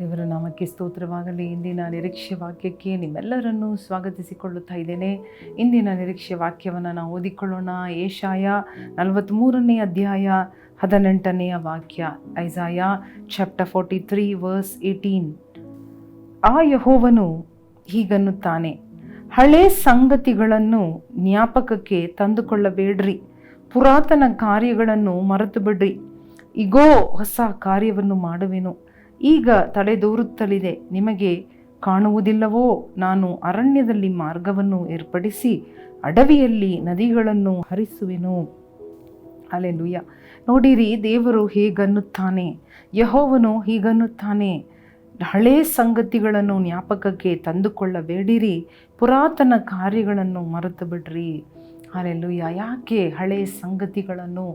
ದೇವರ ನಾಮಕ್ಕೆ ಸ್ತೋತ್ರವಾಗಲಿ. ಇಂದಿನ ನಿರೀಕ್ಷೆ ವಾಕ್ಯಕ್ಕೆ ನಿಮ್ಮೆಲ್ಲರನ್ನೂ ಸ್ವಾಗತಿಸಿಕೊಳ್ಳುತ್ತಾ ಇದ್ದೇನೆ. ಇಂದಿನ ನಿರೀಕ್ಷೆ ವಾಕ್ಯವನ್ನು ನಾವು ಓದಿಕೊಳ್ಳೋಣ. ಏಷಾಯ ನಲವತ್ತ್ಮೂರನೇ ಅಧ್ಯಾಯ ಹದಿನೆಂಟನೆಯ ವಾಕ್ಯ. Isaiah chapter forty three verse eighteen. ಆ ಯಹೋವನು ಹೀಗನ್ನುತ್ತಾನೆ. ಹಳೆ ಸಂಗತಿಗಳನ್ನು ಜ್ಞಾಪಕಕ್ಕೆ ತಂದುಕೊಳ್ಳಬೇಡ್ರಿ. ಪುರಾತನ ಕಾರ್ಯಗಳನ್ನು ಮರೆತು ಬಿಡ್ರಿ ಇಗೋ, ಹೊಸ ಕಾರ್ಯವನ್ನು ಮಾಡುವೆನು. ಈಗ ತಲೆದೋರುತ್ತಲಿದೆ ನಿಮಗೆ ಕಾಣುವುದಿಲ್ಲವೋ? ನಾನು ಅರಣ್ಯದಲ್ಲಿ ಮಾರ್ಗವನ್ನು ಏರ್ಪಡಿಸಿ ಅಡವಿಯಲ್ಲಿ ನದಿಗಳನ್ನು ಹರಿಸುವೆನು. ಅಲೆಲುಯ್ಯ ನೋಡಿರಿ, ದೇವರು ಹೇಗನ್ನುತ್ತಾನೆ. ಯಹೋವನು ಹೀಗನ್ನುತ್ತಾನೆ. ಹಳೇ ಸಂಗತಿಗಳನ್ನು ಜ್ಞಾಪಕಕ್ಕೆ ತಂದುಕೊಳ್ಳಬೇಡಿರಿ. ಪುರಾತನ ಕಾರ್ಯಗಳನ್ನು ಮರೆತು ಬಿಡ್ರಿ ಅಲ್ಲೆಲ್ಲುಯ್ಯ ಯಾಕೆ ಹಳೆ ಸಂಗತಿಗಳನ್ನು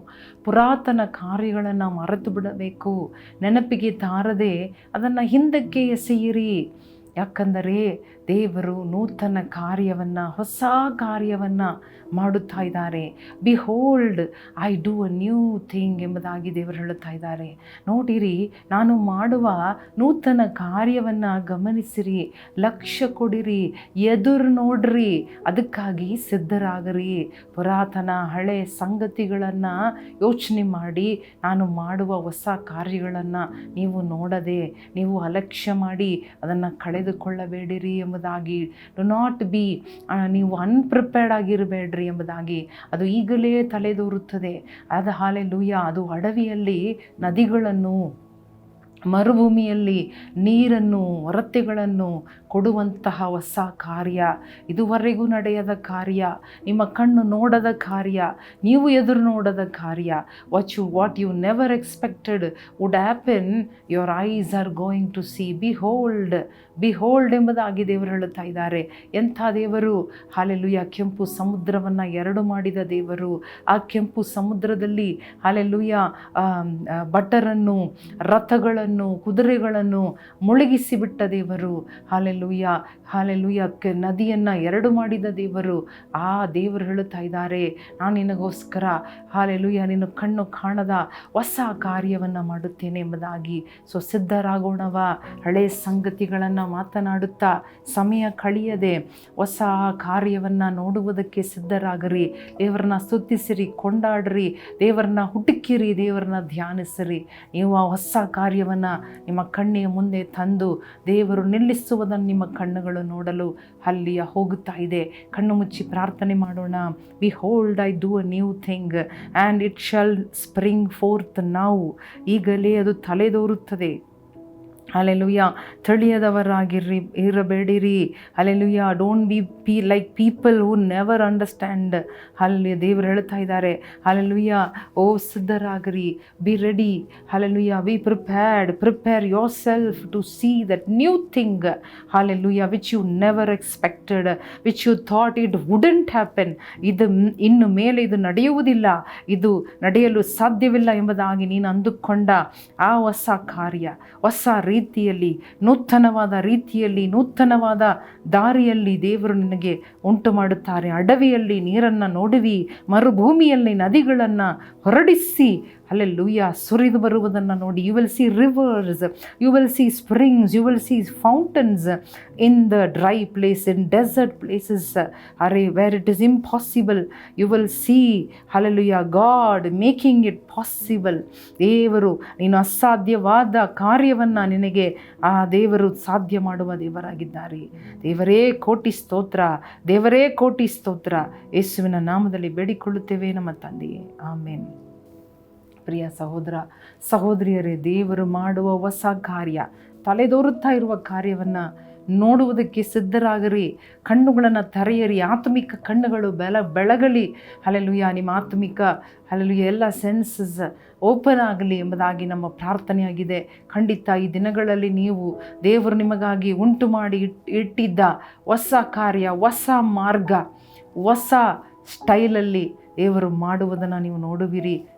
ಪುರಾತನ ಕಾರ್ಯಗಳನ್ನು ಮರೆತು ಬಿಡಬೇಕು ನೆನಪಿಗೆ ತಾರದೆ ಅದನ್ನು ಹಿಂದಕ್ಕೆ ಎಸೆಯಿರಿ. ಯಾಕಂದರೆ ದೇವರು ನೂತನ ಕಾರ್ಯವನ್ನು, ಹೊಸ ಕಾರ್ಯವನ್ನು ಮಾಡುತ್ತಾ ಇದ್ದಾರೆ. Behold I do a new thing ಎಂಬುದಾಗಿ ದೇವರು ಹೇಳುತ್ತಾ ಇದ್ದಾರೆ. ನೋಡಿರಿ, ನಾನು ಮಾಡುವ ನೂತನ ಕಾರ್ಯವನ್ನು ಗಮನಿಸಿರಿ ಲಕ್ಷ್ಯ ಕೊಡಿರಿ, ಎದುರು ನೋಡ್ರಿ, ಅದಕ್ಕಾಗಿ ಸಿದ್ಧರಾಗರಿ. ಪುರಾತನ ಹಳೆ ಸಂಗತಿಗಳನ್ನು ಯೋಚನೆ ಮಾಡಿ, ನಾನು ಮಾಡುವ ಹೊಸ ಕಾರ್ಯಗಳನ್ನು ನೀವು ನೋಡದೆ, ನೀವು ಅಲಕ್ಷ್ಯ ಮಾಡಿ, ಅದನ್ನು ಕಳೆದುಕೊಳ್ಳಬೇಡಿರಿ ಎಂಬುದಾಗಿ. ಡು ನಾಟ್ ಬಿ ನೀವು ಅನ್ಪ್ರಿಪೇರ್ಡ್ ಆಗಿರಬೇಡ್ರಿ ಎಂಬುದಾಗಿ. ಅದು ಈಗಲೇ ತಲೆದೋರುತ್ತದೆ. ಅದು ಹಾಲೆ ಲೂಯ ಅದು ಅಡವಿಯಲ್ಲಿ ನದಿಗಳನ್ನು, ಮರುಭೂಮಿಯಲ್ಲಿ ನೀರನ್ನು ಹೊರತೆಗಳನ್ನು ಕೊಡುವಂತಹ ಹೊಸ ಕಾರ್ಯ, ಇದುವರೆಗೂ ನಡೆಯದ ಕಾರ್ಯ, ನಿಮ್ಮ ಕಣ್ಣು ನೋಡದ ಕಾರ್ಯ, ನೀವು ಎದುರು ನೋಡದ ಕಾರ್ಯ. Watch you what you never expected would happen your eyes are going to see behold behold ಎಂಬುದಾಗಿ ದೇವರು ಹೇಳುತ್ತಾ ಇದ್ದಾರೆ. ಎಂಥ ದೇವರು? ಹಾಲೆಲುಯ್ಯ ಕೆಂಪು ಸಮುದ್ರವನ್ನು ಎರಡು ಮಾಡಿದ ದೇವರು. ಆ ಕೆಂಪು ಸಮುದ್ರದಲ್ಲಿ ಹಾಲೆಲುಯ್ಯ ಬಟರನ್ನು ರಥಗಳನ್ನು, ಕುದುರೆಗಳನ್ನು ಮುಳುಗಿಸಿಬಿಟ್ಟ ದೇವರು. ಹಾಲೆಲ್ಲುಯ್ಯ ಹಾಲೆಲ್ಲುಯ್ಯ ಕ ನದಿಯನ್ನು ಎರಡು ಮಾಡಿದ ದೇವರು. ಆ ದೇವರು ಹೇಳುತ್ತಾ ಇದ್ದಾರೆ ನಾನು ನಿನಗೋಸ್ಕರ ಹಾಲೆಲುಯ್ಯ ನಿನ್ನ ಕಣ್ಣು ಕಾಣದ ಹೊಸ ಕಾರ್ಯವನ್ನು ಮಾಡುತ್ತೇನೆ ಎಂಬುದಾಗಿ. ಸೊ ಸಿದ್ಧರಾಗೋಣವ, ಹಳೆ ಸಂಗತಿಗಳನ್ನು ಮಾತನಾಡುತ್ತಾ, ಸಮಯ ಕಳೆಯದೆ ಹೊಸ ಕಾರ್ಯವನ್ನು ನೋಡುವುದಕ್ಕೆ ಸಿದ್ಧರಾಗರಿ. ದೇವರನ್ನ ಸ್ತುತಿಸಿರಿ, ಕೊಂಡಾಡ್ರಿ, ದೇವರನ್ನ ಹುಡುಕಿರಿ ದೇವರನ್ನ ಧ್ಯಾನಿಸಿರಿ. ನೀವು ಆ ಹೊಸ ಕಾರ್ಯವನ್ನು ನಿಮ್ಮ ಕಣ್ಣಿನ ಮುಂದೆ ತಂದು ದೇವರು ನಿಲ್ಲಿಸುವುದನ್ನು ನಿಮ್ಮ ಕಣ್ಣುಗಳು ನೋಡಲು ಅಲ್ಲಿಯ ಹೋಗುತ್ತಾ ಇದೆ. ಕಣ್ಣು ಮುಚ್ಚಿ ಪ್ರಾರ್ಥನೆ ಮಾಡೋಣ. Behold I do a new thing and it shall spring forth ನಾವು ಈಗಲೇ ಅದು ತಲೆದೋರುತ್ತದೆ. ಅಲ್ಲೆಲುಯ್ಯ ತಿಳಿಯದವರಾಗಿರ್ರಿ ಇರಬೇಡಿರಿ. ಅಲೆಲುಯ್ಯ don't be P like people who never understand ಅಲ್ಲಿ ದೇವರು ಹೇಳ್ತಾ ಇದ್ದಾರೆ. ಅಲೆಲುಯ್ಯ ಓ ಸಿದ್ಧರಾಗಿರಿ be ready alleluia be prepared prepare yourself to see that new thing alleluia which you never expected which you thought it wouldn't happen ಇದು ಇನ್ನು ಮೇಲೆ ಇದು ನಡೆಯುವುದಿಲ್ಲ. ಇದು ನಡೆಯಲು ಸಾಧ್ಯವಿಲ್ಲ ಎಂಬುದಾಗಿ ನೀನು ಅಂದುಕೊಂಡ ಆ ಹೊಸ ಕಾರ್ಯ, ಹೊಸ ರೀತಿಯಲ್ಲಿ, ನೂತನವಾದ ರೀತಿಯಲ್ಲಿ, ನೂತನವಾದ ದಾರಿಯಲ್ಲಿ ದೇವರು ನಿನಗೆ ಉಂಟು ಮಾಡುತ್ತಾರೆ ಅಡವಿಯಲ್ಲಿ ನೀರನ್ನು ನೋಡುವಿ, ಮರುಭೂಮಿಯಲ್ಲಿ ನದಿಗಳನ್ನು ಹೊರಡಿಸಿ ಅಲ್ಲೇ ಲೂಯ ಸುರಿದು ಬರುವುದನ್ನು ನೋಡಿ. You will see rivers you will see springs you will see fountains in the dry place in desert places are where it is impossible you will see hallelujah God making it possible ದೇವರು, ನೀನು ಅಸಾಧ್ಯವಾದ ಕಾರ್ಯವನ್ನು ನಿನಗೆ, ಆ ದೇವರು ಸಾಧ್ಯ ಮಾಡುವ ದೇವರಾಗಿದ್ದಾರೆ. ದೇವರೇ ಕೋಟಿ ಸ್ತೋತ್ರ, ದೇವರೇ ಕೋಟಿ ಸ್ತೋತ್ರ. ಯೇಸುವಿನ ನಾಮದಲ್ಲಿ ಬೇಡಿಕೊಳ್ಳುತ್ತೇವೆ ನಮ್ಮ ತಂದೆಯೇ. ಆಮೇನ್. ಪ್ರಿಯ ಸಹೋದರ ಸಹೋದರಿಯರೇ, ದೇವರು ಮಾಡುವ ಹೊಸ ಕಾರ್ಯ, ತಲೆದೋರುತ್ತಾ ಇರುವ ಕಾರ್ಯವನ್ನು ನೋಡುವುದಕ್ಕೆ ಸಿದ್ಧರಾಗರಿ. ಕಣ್ಣುಗಳನ್ನು ತೆರೆಯರಿ, ಆತ್ಮಿಕ ಕಣ್ಣುಗಳು ಬೆಲ, ಬೆಳಗಲಿ. ಅಲ್ಲೆಲುಯ್ಯ ನಿಮ್ಮ ಆತ್ಮಿಕ ಅಲ್ಲೆಲುಯ್ಯ ಎಲ್ಲ ಸೆನ್ಸಸ್ ಓಪನ್ ಆಗಲಿ ಎಂಬುದಾಗಿ ನಮ್ಮ ಪ್ರಾರ್ಥನೆಯಾಗಿದೆ. ಖಂಡಿತ ಈ ದಿನಗಳಲ್ಲಿ ನೀವು ದೇವರು ನಿಮಗಾಗಿ ಉಂಟು ಮಾಡಿ ಇಟ್, ಇಟ್ಟಿದ್ದ ಹೊಸ ಕಾರ್ಯ, ಹೊಸ ಮಾರ್ಗ, ಹೊಸ ಸ್ಟೈಲಲ್ಲಿ ದೇವರು ಮಾಡುವುದನ್ನು ನೀವು ನೋಡುವಿರಿ.